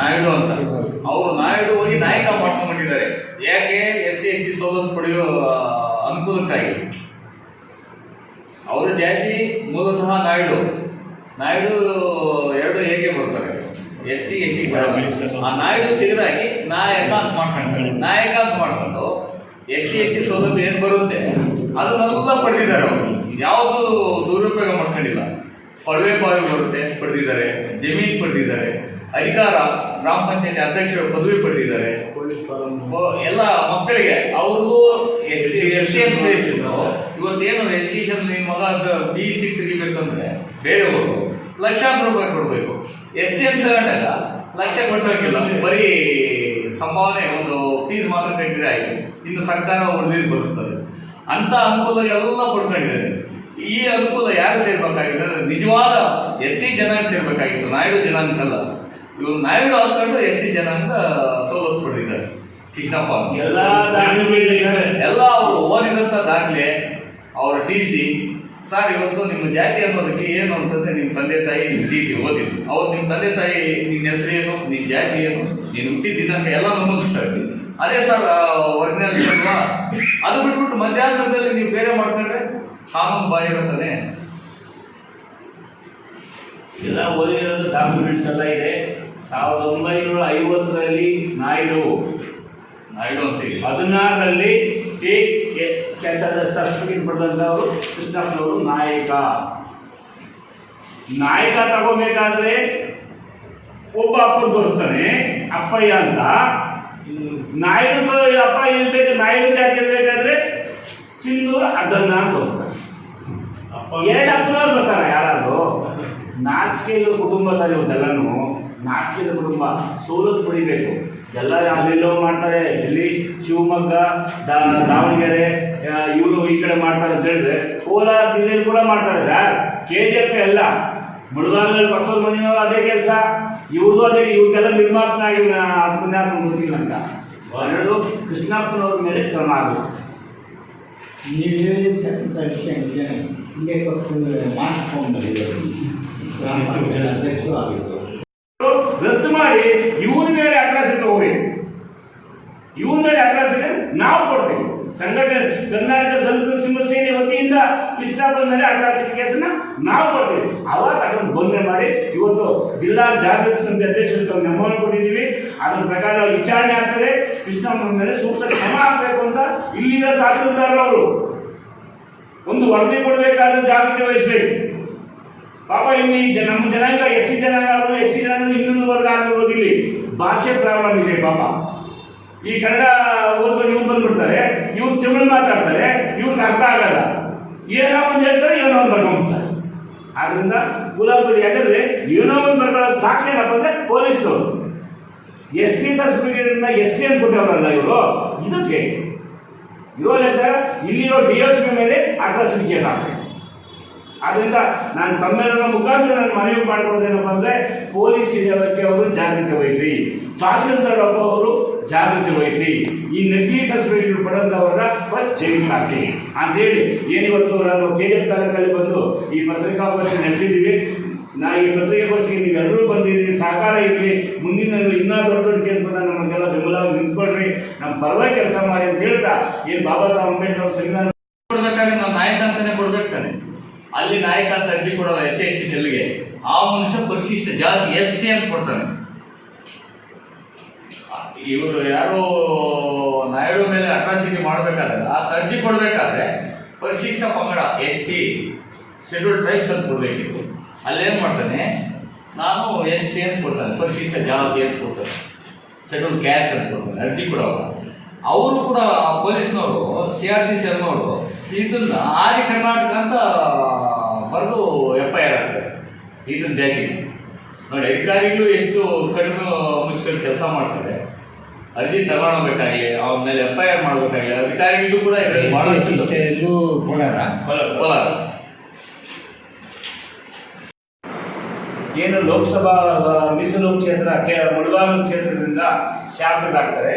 ನಾಯ್ಡು ಅಂತ. ಅವರು ನಾಯ್ಡು ಹೋಗಿ ನಾಯಕ ಮಾಡ್ಕೊಂಡ್ಬಿಟ್ಟಿದ್ದಾರೆ ಯಾಕೆ ಎಸ್ ಸಿ ಎಸ್ ಸಿ ಸವಲತ್ತು ಪಡೆಯೋ ಅನುಕೂಲಕ್ಕಾಗಿ? ಅವರ ಜಾತಿ ಮೂಲತಃ ನಾಯ್ಡು. ನಾಯ್ಡು ಎರಡು ಹೇಗೆ ಬರ್ತಾರೆ ಎಸ್ ಸಿ ಎಸ್ ಟಿ ಆ ನಾಯ್ಡು ತೆಗೆದಾಗಿ ನಾಯಕ ಅಂತ ಮಾಡ್ಕೊಂಡು ನಾಯಕ ಅಂತ ಮಾಡ್ಕೊಂಡು ಎಸ್ ಸಿ ಎಸ್ ಟಿ ಸೌಲಭ್ಯ ಏನು ಬರುತ್ತೆ? ಅದನ್ನೆಲ್ಲ ಪಡೆದಿದ್ದಾರೆ ಅವರು. ಯಾವುದು ದುರುಪಯೋಗ ಮಾಡ್ಕೊಂಡಿಲ್ಲ. ಕೊಳವೆ ಬಾವಿ ಬರುತ್ತೆ ಪಡೆದಿದ್ದಾರೆ. ಜಮೀನು ಪಡೆದಿದ್ದಾರೆ. ಅಧಿಕಾರ ಗ್ರಾಮ ಪಂಚಾಯತಿ ಅಧ್ಯಕ್ಷರು ಪದವಿ ಪಡೆದಿದ್ದಾರೆ. ಎಲ್ಲ ಮಕ್ಕಳಿಗೆ. ಅವರು ಎಷ್ಟು ಇವತ್ತೇನು ಎಜುಕೇಶನ್ ನಿಮ್ಮ ಮಗ ಬಿ ಸಿ ತೆಗಿಬೇಕಂದ್ರೆ ಬೇರೆಯವರು ಲಕ್ಷಾಂತರ ರೂಪಾಯಿ ಕೊಡಬೇಕು. ಎಸ್ ಸಿ ಅಂತ ಕಂಡಾಗ ಲಕ್ಷ ಕೊಟ್ಟೋಗಿಲ್ಲ. ಬರೀ ಸಂಭಾವನೆ ಒಂದು ಫೀಸ್ ಮಾತ್ರ ಕಟ್ಟಿದ್ರೆ ಆಯ್ತು. ಇನ್ನು ಸರ್ಕಾರ ಉಳಿದಿದ್ದು ಬರೆಸ್ತದೆ ಅಂತ ಅನುಕೂಲ ಎಲ್ಲ ಪಡ್ಕೊಂಡಿದ್ದಾರೆ. ಈ ಅನುಕೂಲ ಯಾರು ಸೇರ್ಬೇಕಾಗಿದೆ ನಿಜವಾದ ಎಸ್ ಸಿ ಜನಾಂಗ ಸೇರ್ಬೇಕಾಗಿತ್ತು. ನಾಯ್ಡು ಜನಾಂಗಕ್ಕಲ್ಲ. ಇವ್ರು ನಾಯ್ಡು ಹಾಕೊಂಡು ಎಸ್ ಸಿ ಜನಾಂಗ ಸವಲತ್ತು ಪಡೆದಿದ್ದಾರೆ. ಕೃಷ್ಣಪ್ಪ. ಎಲ್ಲ ಎಲ್ಲಾ ಅವರು ಓದಿದಂಥ ದಾಖಲೆ ಅವರ ಟಿ ಸಿ. ಸರ್ ಇವತ್ತು ನಿಮ್ಮ ಜಾತಿ ಅನ್ನೋದಕ್ಕೆ ಏನು ಅಂತಂದ್ರೆ ನಿಮ್ಮ ತಂದೆ ತಾಯಿ ನಿಮ್ಮ ಟಿ ಸಿ ಓದಿದ್ರು. ಅವ್ರು ನಿಮ್ಮ ತಂದೆ ತಾಯಿ ನಿನ್ನ ಹೆಸರು ಏನು ನಿನ್ನ ಜಾತಿ ಏನು ನೀನು ಹುಟ್ಟಿದ ದಿನಾಂಕ ಎಲ್ಲ ನಮೂದಿಸ್ತಾರೆ ಅದೇ ಸರ್ ಒರಿಜಿನಲ್ ಅಲ್ವಾ ಅದು ಬಿಟ್ಬಿಟ್ಟು ಮಧ್ಯಾಹ್ನದಲ್ಲಿ ನೀವು ಬೇರೆ ಮಾಡ್ಕೊಂಡ್ರೆ ಕಾನೂನು ಬರ್ತಾನೆ ಎಲ್ಲ ಓದಿರೋದು ಡಾಕ್ಯುಮೆಂಟ್ಸ್ ಎಲ್ಲ ಇದೆ. ಸಾವಿರದ ಒಂಬೈನೂರ ಐವತ್ತರಲ್ಲಿ ನಾಯ್ಡು. ನಾಯ್ಡು ಅಂತ ಹೇಳಿ ಹದಿನಾರರಲ್ಲಿ ಸರ್ಟಿಫಿಕೇಟ್ ಪಡೆದಂಥವರು ಕೃಷ್ಣಪ್ಪನವರು ನಾಯಕ. ನಾಯಕ ತಗೋಬೇಕಾದ್ರೆ ಒಬ್ಬ ಅಪ್ಪನ ತೋರಿಸ್ತಾನೆ ಅಪ್ಪಯ್ಯ ಅಂತ. ನಾಯ್ಡು ಅಪ್ಪ ಇರ್ಬೇಕು ನಾಯ್ಡು ಜಾತಿ ಇರಬೇಕಾದ್ರೆ ಚಿನ್ನೂರು ಅದನ್ನ ತೋರಿಸ್ತಾನೆ ತೋರಿಸ್ತಾನೆ ಎರಡು ಅಪ್ಪನವ್ರು ಬರ್ತಾರ ಯಾರಾದ್ರು. ನಾಚಿಕೆಯ ಕುಟುಂಬ ಸರ್ ಇವತ್ತೆಲ್ಲನೂ ನಾಚಿಕೆಯ ಕುಟುಂಬ. ಸವಲತ್ತು ಪಡಿಬೇಕು. ಎಲ್ಲ ಅಲ್ಲೆಲ್ಲೋ ಮಾಡ್ತಾರೆ. ಇಲ್ಲಿ ಶಿವಮೊಗ್ಗ ದಾವಣಗೆರೆ ಇವರು ಈ ಕಡೆ ಮಾಡ್ತಾರೆ ಅಂತ ಹೇಳಿದ್ರೆ ಕೋಲಾರ ಜಿಲ್ಲೆಯಲ್ಲಿ ಕೂಡ ಮಾಡ್ತಾರೆ ಸರ್. ಕೆ ಜಿ ಎಫ್ ಎಲ್ಲ ಮುಳುಗಾಲದಲ್ಲಿ ಕೊತ್ತೂರು ಮಂದಿನವರು ಅದೇ ಕೆಲಸ. ಇವ್ರದ್ದು ಅದೇ, ಇವ್ರಿಗೆಲ್ಲ ನಿರ್ಮಾಪನಾಗಿ ಪುಣ್ಯಾತ್ಮ ಗೊತ್ತಿಲ್ಲ ಅಂತ. ಎರಡು ಕೃಷ್ಣಪ್ಪನವ್ರ ಮೇಲೆ ಕ್ರಮ ಆಗುತ್ತೆ. ನೀವು ಹೇಳಿರ್ತಕ್ಕಂಥ ವಿಷಯ ಇಲ್ಲೇ ಕೊಟ್ಟು ರದ್ದು ಮಾಡಿ ಇವನ ಮೇಲೆ ಅಡ್ರೆಸ್ ತಗೋರಿ. ಇವನ ಮೇಲೆ ಅಡ್ರೆಸ್ ನಾವು ಕೊಡ್ತೀವಿ. ಸಂಘಟನೆ, ಕರ್ನಾಟಕ ದಲಿತ ಸಿಂಹ ಸೇನೆ ವತಿಯಿಂದ ಕೃಷ್ಣಪ್ಪನ ಮೇಲೆ ಅಟ್ರಾಸಿಟಿ ಕೇಸನ್ನ ನಾವು ಕೊಡ್ತೀವಿ. ಅವಾಗ ಅದನ್ನು ಬೋಧನೆ ಮಾಡಿ, ಇವತ್ತು ಜಿಲ್ಲಾ ಜಾಗೃತಿ ಸಮಿತಿ ಅಧ್ಯಕ್ಷರು ಮೆಮೊನ ಕೊಟ್ಟಿದ್ದೀವಿ. ಅದರ ಪ್ರಕಾರ ವಿಚಾರಣೆ ಆಗ್ತದೆ. ಕೃಷ್ಣಪ್ಪನ ಮೇಲೆ ಸೂಕ್ತ ಕ್ರಮ ಆಗಬೇಕು ಅಂತ ಇಲ್ಲಿನ ತಹಸೀಲ್ದಾರ್ ಅವರು. ಒಂದು ವರದಿ ಕೊಡಬೇಕಾದ ಜಾಗೃತಿ ವಹಿಸಬೇಕು. ಪಾಪ ಇಲ್ಲಿ ನಮ್ಮ ಜನಾಂಗ ಎಸ್ ಸಿ ಜನಾಂಗ ಆಗ್ಬೋದು ಎಸ್ ಟಿ ಜನಾಂಗ ಇನ್ನೊಂದು ವರ್ಗ ಆಗಿರ್ಬೋದು ಇಲ್ಲಿ. ಭಾಷೆ ಪ್ರಾಬ್ಲಮ್ ಇದೆ ಪಾಪ. ಈ ಕನ್ನಡ ಓದ್ಕೊಂಡು ಇವ್ರು ಬಂದ್ಬಿಡ್ತಾರೆ, ಇವ್ರು ತಮಿಳು ಮಾತಾಡ್ತಾರೆ, ಇವ್ರಿಗೆ ಅರ್ಥ ಆಗಲ್ಲ. ಏನೋ ಒಂದು ಹೇಳ್ತಾರೆ, ಏನೋ ಒಂದು ಬರ್ಕೊಂಡ್ಬಿಡ್ತಾರೆ ಆದ್ರಿಂದ ಗುಲಾಬರಿ ಯಾಕಂದ್ರೆ ಏನೋ ಒಂದು ಬರ್ಕೊಳ್ಳೋ ಸಾಕ್ಷಿ ಏನಪ್ಪ ಅಂದ್ರೆ ಪೊಲೀಸ್ನವರು. S T certificate S C ಅನ್ಕೊಟ್ಟವ್ರಲ್ಲ ಇವರು? ಇದು ಫೇಕ್ ಇರೋ ಇಲ್ಲಿರೋ ಡಿ ಎಸ್ ಪಿ ಮೇಲೆ ಅಡ್ರೆಸ್ ಕೇಸ್ ಹಾಕಬೇಕು. ಆದ್ರಿಂದ ನಾನು ತಮ್ಮೆಲ್ಲರ ಮುಖಾಂತರ ನಾನು ಮನವಿ ಮಾಡ್ಕೊಳ್ಳೋದೇನಪ್ಪ ಅಂದ್ರೆ ಪೊಲೀಸ್ ಇಲಾಖೆ ಅವರು ಜಾಗೃತಿ ವಹಿಸಿ, ತಹಸೀಲ್ದಾರ್ ಅವರು ಜಾಗೃತಿ ವಹಿಸಿ, ಈ ನಕಲಿ ಸಸ್ಪೆಂಡ್ ಪಡೆದವರನ್ನ ಫಸ್ಟ್ ಜೈಲಿಗೆ ಹಾಕಿ ಅಂತೇಳಿ ಏನಿವತ್ತು ನಾನು ಕೆ ಎಫ್ ತಾಲೂಕಲ್ಲಿ ಬಂದು ಈ ಪತ್ರಿಕಾಗೋಷ್ಠಿ ನಡೆಸಿದ್ದೀವಿ. ನಾ ಈ ಪತ್ರಿಕಾಗೋಷ್ಠಿಗೆ ನೀವೆಲ್ಲರೂ ಬಂದಿದ್ದೀರಿ, ಸಹಕಾರ ಇರಲಿ. ಮುಂದಿನ ಇನ್ನೂ ದೊಡ್ಡ ದೊಡ್ಡ ಕೇಸ್ ಬಂದಾಗ ನಮಗೆಲ್ಲ ಬೆಂಬಲವಾಗಿ ನಿಂತ್ಕೊಳ್ರಿ. ನಮ್ಮ ಪರವಾಗಿ ಕೆಲಸ ಮಾಡಿ ಅಂತ ಹೇಳ್ತಾ ಏನು ಬಾಬಾ ಸಾಹೇಬ್ ಅಂಬೇಡ್ಕರ್ ಸಂವಿಧಾನ ನಾವು ನಾಯಕ ಅಂತಾನೆ ಅಲ್ಲಿ ನಾಯಕ ಅಂತ ಅರ್ಜಿ ಎಸ್ ಸಿ ಎಸ್ ಟಿ ಸೆಲ್ಗೆ. ಆ ಮನುಷ್ಯ ಪರಿಶಿಷ್ಟ ಜಾತಿ ಎಸ್ ಸಿ ಅಂತ ಕೊಡ್ತಾನೆ. ಇವರು ಯಾರು ನಾಯ್ಡು ಮೇಲೆ ಅಟ್ರಾಸಿಟಿ ಮಾಡಬೇಕಾದ್ರೆ, ಆ ಅರ್ಜಿ ಕೊಡಬೇಕಾದ್ರೆ ಪರಿಶಿಷ್ಟ ಪಂಗಡ ಎಸ್ ಟಿ ಶೆಡ್ಯೂಲ್ ಟ್ರೈಬ್ಸ್ ಅಂತ ಕೊಡಬೇಕಿತ್ತು. ಅಲ್ಲೇನು ಮಾಡ್ತಾನೆ? ನಾನು ಎಸ್ ಸಿ ಅಂತ ಕೊಡ್ತಾನೆ, ಪರಿಶಿಷ್ಟ ಜಾತಿ ಅಂತ ಕೊಡ್ತಾನೆ. ಶೆಡ್ಯೂಲ್ ಕ್ಯಾಸ್ಟ್ ಅಂತ ಕೊಡ್ತಾನೆ, ಅರ್ಜಿ ಕೊಡೋವಾಗ. ಅವರು ಕೂಡ ಪೊಲೀಸ್ನವರು ಸಿ ಆರ್ ಸಿ ಎಲ್ನವರು ಇದನ್ನ ಆದಿ ಕರ್ನಾಟಕ ಅಂತ ಬರೆದು ಎಫ್ ಐ ಆರ್ ಆಗ್ತಾರೆ ಇದನ್ನ ಜಾತಿ ನೋಡಿ ಅಧಿಕಾರಿಗಳು ಎಷ್ಟು ಕಡಿಮೆ ಮುಚ್ಕೊಂಡು ಕೆಲಸ ಮಾಡ್ತಾರೆ. ಅರ್ಜಿ ತಗೊಳ್ಬೇಕಾಗ್ಲಿ ಅವನ ಮೇಲೆ ಎಫ್ ಐ ಆರ್ ಮಾಡಬೇಕಾಗ್ಲಿ ಅಧಿಕಾರಿಗಳು ಕೂಡ ಇದರಲ್ಲಿ ಕೋಲಾರ? ಕೋಲಾರ. ಏನು ಲೋಕಸಭಾ ಮೀಸಲು ಕ್ಷೇತ್ರ ಕೆ ಮುಳಬಾಗಿಲು ಕ್ಷೇತ್ರದಿಂದ ಶಾಸಕರಾಗ್ತಾರೆ.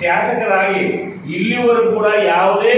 ಶಾಸಕರಾಗಿ ಇಲ್ಲಿವರೆಗೂ ಕೂಡ ಯಾವುದೇ